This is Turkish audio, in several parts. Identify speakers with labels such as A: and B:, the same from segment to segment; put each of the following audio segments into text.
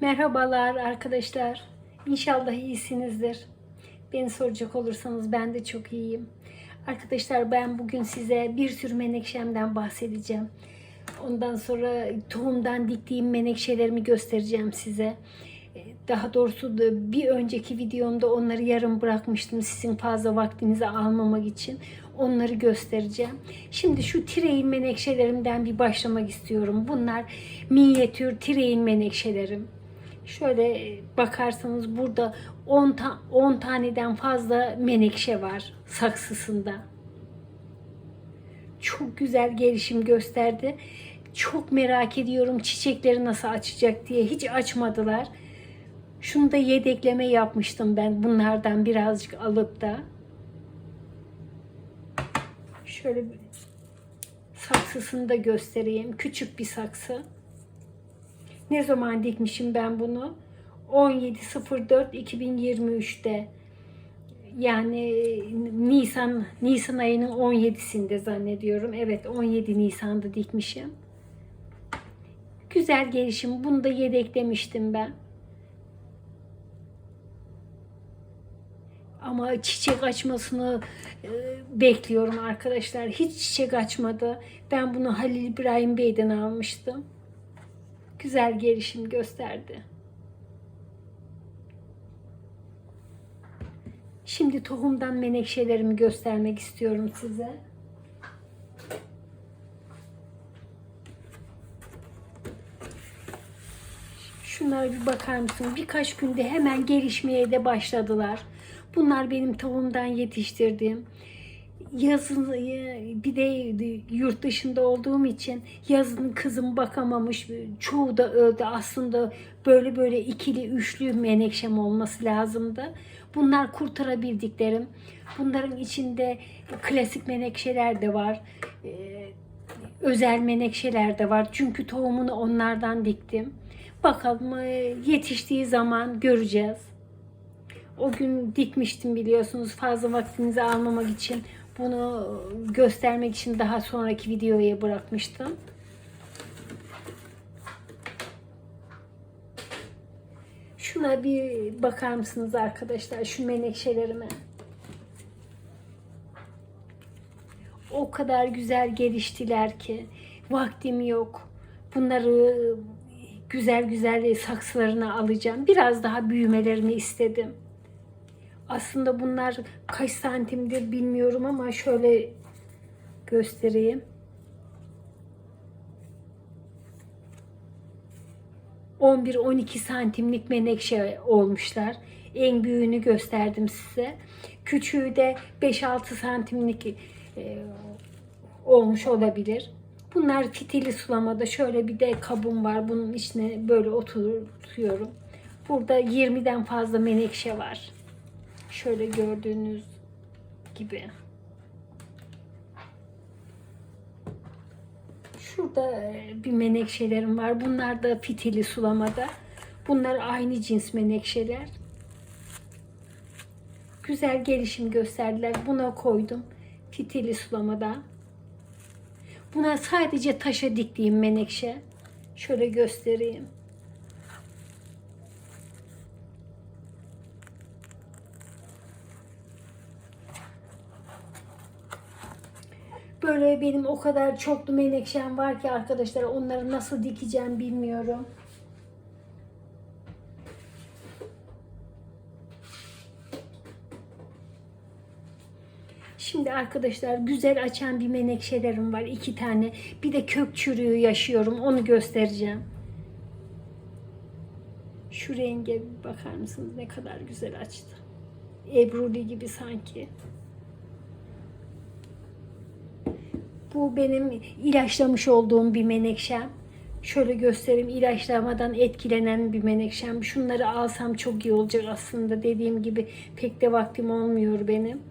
A: Merhabalar arkadaşlar. İnşallah iyisinizdir. Beni soracak olursanız ben de çok iyiyim. Arkadaşlar ben bugün size bir sürü menekşemden bahsedeceğim. Ondan sonra tohumdan diktiğim menekşelerimi göstereceğim size. Ee, Daha doğrusu da bir önceki videomda onları yarım bırakmıştım sizin fazla vaktinizi almamak için. Onları göstereceğim. Şimdi şu tireyin menekşelerimden bir başlamak istiyorum. Bunlar minyatür tireyin menekşelerim. Şöyle bakarsanız burada 10 ta- 10 taneden fazla menekşe var saksısında. Çok güzel gelişim gösterdi. Çok merak ediyorum çiçekleri nasıl açacak diye. Hiç açmadılar. Şunu da yedekleme yapmıştım ben bunlardan birazcık alıp da. Şöyle saksısını da göstereyim. Küçük bir saksı. Ne zaman dikmişim ben bunu? 17.04.2023'te. Yani Nisan Nisan ayının 17'sinde zannediyorum. Evet 17 Nisan'da dikmişim. Güzel gelişim. Bunu da yedeklemiştim ben. Ama çiçek açmasını e, bekliyorum arkadaşlar. Hiç çiçek açmadı. Ben bunu Halil İbrahim Bey'den almıştım. Güzel gelişim gösterdi. Şimdi tohumdan menekşelerimi göstermek istiyorum size. Şunlara bir bakar mısınız? Birkaç günde hemen gelişmeye de başladılar. Bunlar benim tohumdan yetiştirdiğim. Yazın e, bir de yurt dışında olduğum için yazın kızım bakamamış. Çoğu da öldü. Aslında böyle böyle ikili üçlü menekşem olması lazımdı. Bunlar kurtarabildiklerim. Bunların içinde klasik menekşeler de var. Ee, özel menekşeler de var. Çünkü tohumunu onlardan diktim. Bakalım e, yetiştiği zaman göreceğiz. O gün dikmiştim biliyorsunuz fazla vaktinizi almamak için bunu göstermek için daha sonraki videoya bırakmıştım. Şuna bir bakar mısınız arkadaşlar şu menekşelerime? O kadar güzel geliştiler ki vaktim yok. Bunları güzel güzel saksılarına alacağım. Biraz daha büyümelerini istedim. Aslında bunlar kaç santimdir bilmiyorum ama şöyle göstereyim. 11-12 santimlik menekşe olmuşlar. En büyüğünü gösterdim size. Küçüğü de 5-6 santimlik e, olmuş olabilir. Bunlar fitili sulamada şöyle bir de kabım var. Bunun içine böyle oturtuyorum. Burada 20'den fazla menekşe var. Şöyle gördüğünüz gibi. Şurada e, bir menekşelerim var. Bunlar da fitili sulamada. Bunlar aynı cins menekşeler. Güzel gelişim gösterdiler. Buna koydum. Fitili sulamada. Buna sadece taşa diktiğim menekşe. Şöyle göstereyim. Böyle benim o kadar çoklu menekşem var ki arkadaşlar onları nasıl dikeceğim bilmiyorum. Şimdi arkadaşlar güzel açan bir menekşelerim var iki tane. Bir de kök çürüğü yaşıyorum onu göstereceğim. Şu renge bakar mısınız ne kadar güzel açtı. Ebruli gibi sanki. Bu benim ilaçlamış olduğum bir menekşem. Şöyle göstereyim ilaçlamadan etkilenen bir menekşem. Şunları alsam çok iyi olacak aslında. Dediğim gibi pek de vaktim olmuyor benim.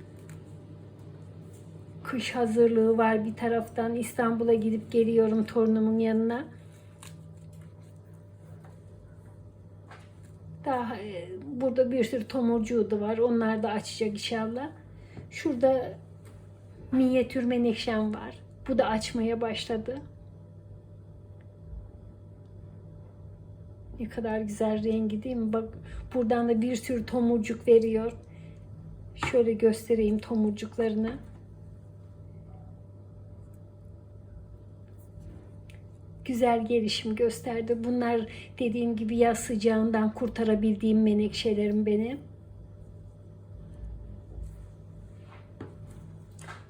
A: Kış hazırlığı var bir taraftan. İstanbul'a gidip geliyorum torunumun yanına. Daha e, burada bir sürü tomurcuğu da var. Onlar da açacak inşallah. Şurada minyatür menekşem var. Bu da açmaya başladı. Ne kadar güzel rengi değil mi? Bak buradan da bir sürü tomurcuk veriyor. Şöyle göstereyim tomurcuklarını. Güzel gelişim gösterdi. Bunlar dediğim gibi yaz sıcağından kurtarabildiğim menekşelerim benim.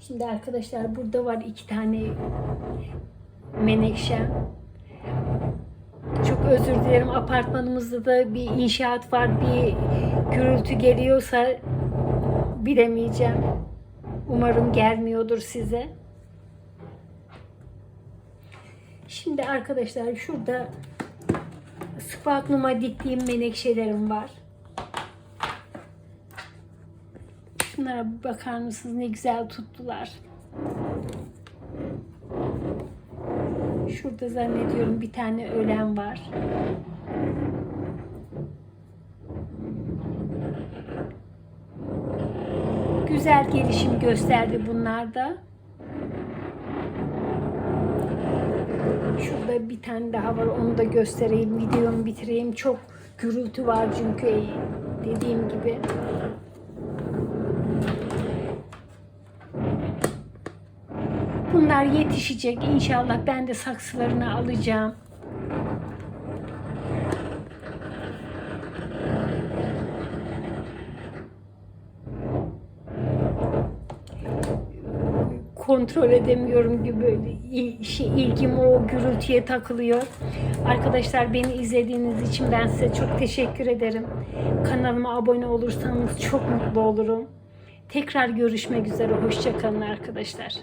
A: Şimdi arkadaşlar burada var iki tane menekşe. Çok özür dilerim apartmanımızda da bir inşaat var bir gürültü geliyorsa bilemeyeceğim. Umarım gelmiyordur size. Şimdi arkadaşlar şurada spagnuma diktiğim menekşelerim var. Şunlara bakar mısınız ne güzel tuttular. Şurada zannediyorum bir tane ölen var. Güzel gelişim gösterdi bunlar da. Şurada bir tane daha var. Onu da göstereyim. Videomu bitireyim. Çok gürültü var çünkü dediğim gibi. Bunlar yetişecek inşallah. Ben de saksılarını alacağım. kontrol edemiyorum gibi böyle şey, ilgim o gürültüye takılıyor. Arkadaşlar beni izlediğiniz için ben size çok teşekkür ederim. Kanalıma abone olursanız çok mutlu olurum. Tekrar görüşmek üzere. Hoşçakalın arkadaşlar.